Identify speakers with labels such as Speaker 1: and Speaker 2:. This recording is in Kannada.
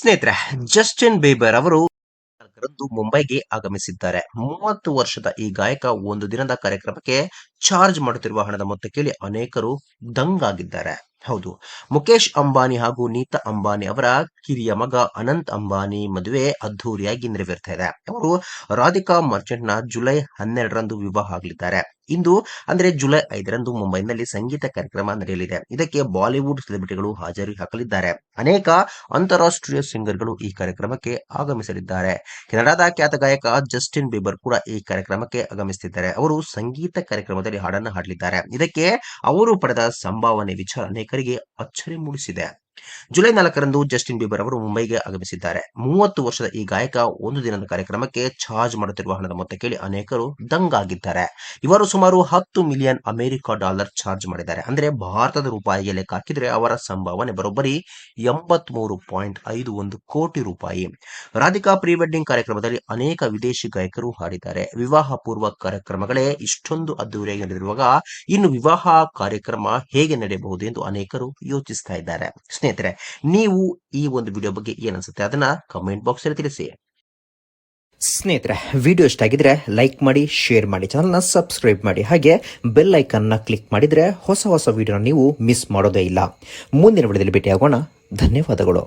Speaker 1: ಸ್ನೇಹಿತರೆ ಜಸ್ಟಿನ್ ಬೇಬರ್ ಅವರು ರಂದು ಮುಂಬೈಗೆ ಆಗಮಿಸಿದ್ದಾರೆ. ಮೂವತ್ತು ವರ್ಷದ ಈ ಗಾಯಕ ಒಂದು ದಿನದ ಕಾರ್ಯಕ್ರಮಕ್ಕೆ ಚಾರ್ಜ್ ಮಾಡುತ್ತಿರುವ ಹಣದ ಮೊತ್ತ ಕೇಳಿ ಅನೇಕರು ದಂಗಾಗಿದ್ದಾರೆ. ಹೌದು, ಮುಕೇಶ್ ಅಂಬಾನಿ ಹಾಗೂ ನೀತಾ ಅಂಬಾನಿ ಅವರ ಕಿರಿಯ ಮಗ ಅನಂತ್ ಅಂಬಾನಿ ಮದುವೆ ಅದ್ದೂರಿಯಾಗಿ ನೆರವೇರ್ತಾ ಇದೆ. ಅವರು ರಾಧಿಕಾ ಮರ್ಚೆಂಟ್ನ ಜುಲೈ ಹನ್ನೆರಡರಂದು ವಿವಾಹ ಆಗಲಿದ್ದಾರೆ ಇಂದು ಅಂದ್ರೆ ಜುಲೈ ಐದರಂದು ಮುಂಬೈನಲ್ಲಿ ಸಂಗೀತ ಕಾರ್ಯಕ್ರಮ ನಡೆಯಲಿದೆ. ಇದಕ್ಕೆ ಬಾಲಿವುಡ್ ಸೆಲೆಬ್ರಿಟಿಗಳು ಹಾಜರಿ ಹಾಕಲಿದ್ದಾರೆ. ಅನೇಕ ಅಂತಾರಾಷ್ಟ್ರೀಯ ಸಿಂಗರ್ಗಳು ಈ ಕಾರ್ಯಕ್ರಮಕ್ಕೆ ಆಗಮಿಸಲಿದ್ದಾರೆ. ಕೆನಡಾದ ಖ್ಯಾತ ಗಾಯಕ ಜಸ್ಟಿನ್ ಬೀಬರ್ ಕೂಡ ಈ ಕಾರ್ಯಕ್ರಮಕ್ಕೆ ಆಗಮಿಸುತ್ತಿದ್ದಾರೆ. ಅವರು ಸಂಗೀತ ಕಾರ್ಯಕ್ರಮದಲ್ಲಿ ಹಾಡನ್ನು ಹಾಡಲಿದ್ದಾರೆ. ಇದಕ್ಕೆ ಅವರು ಪಡೆದ ಸಂಭಾವನೆ ವಿಚಾರ ಅನೇಕರಿಗೆ ಅಚ್ಚರಿ ಮೂಡಿಸಿದೆ. ಜುಲೈ ನಾಲ್ಕರಂದು ಜಸ್ಟಿನ್ ಬೀಬರ್ ಅವರು ಮುಂಬೈಗೆ ಆಗಮಿಸಿದ್ದಾರೆ. ಮೂವತ್ತು ವರ್ಷದ ಈ ಗಾಯಕ ಒಂದು ದಿನದ ಕಾರ್ಯಕ್ರಮಕ್ಕೆ ಚಾರ್ಜ್ ಮಾಡುತ್ತಿರುವ ಹಣದ ಮೊತ್ತ ಕೇಳಿ ಅನೇಕರು ದಂಗಾಗಿದ್ದಾರೆ. ಇವರು ಸುಮಾರು ಹತ್ತು ಮಿಲಿಯನ್ ಅಮೆರಿಕ ಡಾಲರ್ ಚಾರ್ಜ್ ಮಾಡಿದ್ದಾರೆ. ಅಂದ್ರೆ ಭಾರತದ ರೂಪಾಯಿಗೆ ಲೆಕ್ಕ ಹಾಕಿದ್ರೆ ಅವರ ಸಂಭಾವನೆ ಬರೋಬ್ಬರಿ ಎಂಬತ್ಮೂರು ಕೋಟಿ ರೂಪಾಯಿ. ರಾಧಿಕಾ ಪ್ರೀ ವೆಡ್ಡಿಂಗ್ ಕಾರ್ಯಕ್ರಮದಲ್ಲಿ ಅನೇಕ ವಿದೇಶಿ ಗಾಯಕರು ಹಾಡಿದ್ದಾರೆ. ವಿವಾಹ ಪೂರ್ವ ಕಾರ್ಯಕ್ರಮಗಳೇ ಇಷ್ಟೊಂದು ಅದ್ದೂರಿಯಾಗಿ ನಡೆದಿರುವಾಗ ಇನ್ನು ವಿವಾಹ ಕಾರ್ಯಕ್ರಮ ಹೇಗೆ ನಡೆಯಬಹುದು ಎಂದು ಅನೇಕರು ಯೋಚಿಸ್ತಾ ಇದ್ದಾರೆ. ಸ್ನೇಹಿತರೆ, ನೀವು ಈ ಒಂದು ವಿಡಿಯೋ ಬಗ್ಗೆ ಏನನ್ಸುತ್ತೆ ಅದನ್ನ ಕಮೆಂಟ್ ಬಾಕ್ಸ್ ಅಲ್ಲಿ ತಿಳಿಸಿ.
Speaker 2: ಸ್ನೇಹಿತರೆ ವಿಡಿಯೋ ಇಷ್ಟ ಆಗಿದ್ರೆ ಲೈಕ್ ಮಾಡಿ ಶೇರ್ ಮಾಡಿ ಚಾನಲ್ನ ಸಬ್ಸ್ಕ್ರೈಬ್ ಮಾಡಿ, ಹಾಗೆ ಬೆಲ್ ಐಕನ್ನ ಕ್ಲಿಕ್ ಮಾಡಿದ್ರೆ ಹೊಸ ಹೊಸ ವಿಡಿಯೋನ ನೀವು ಮಿಸ್ ಮಾಡೋದೇ ಇಲ್ಲ. ಮುಂದಿನ ವಿಡಿಯೋದಲ್ಲಿ ಭೇಟಿಯಾಗೋಣ. ಧನ್ಯವಾದಗಳು.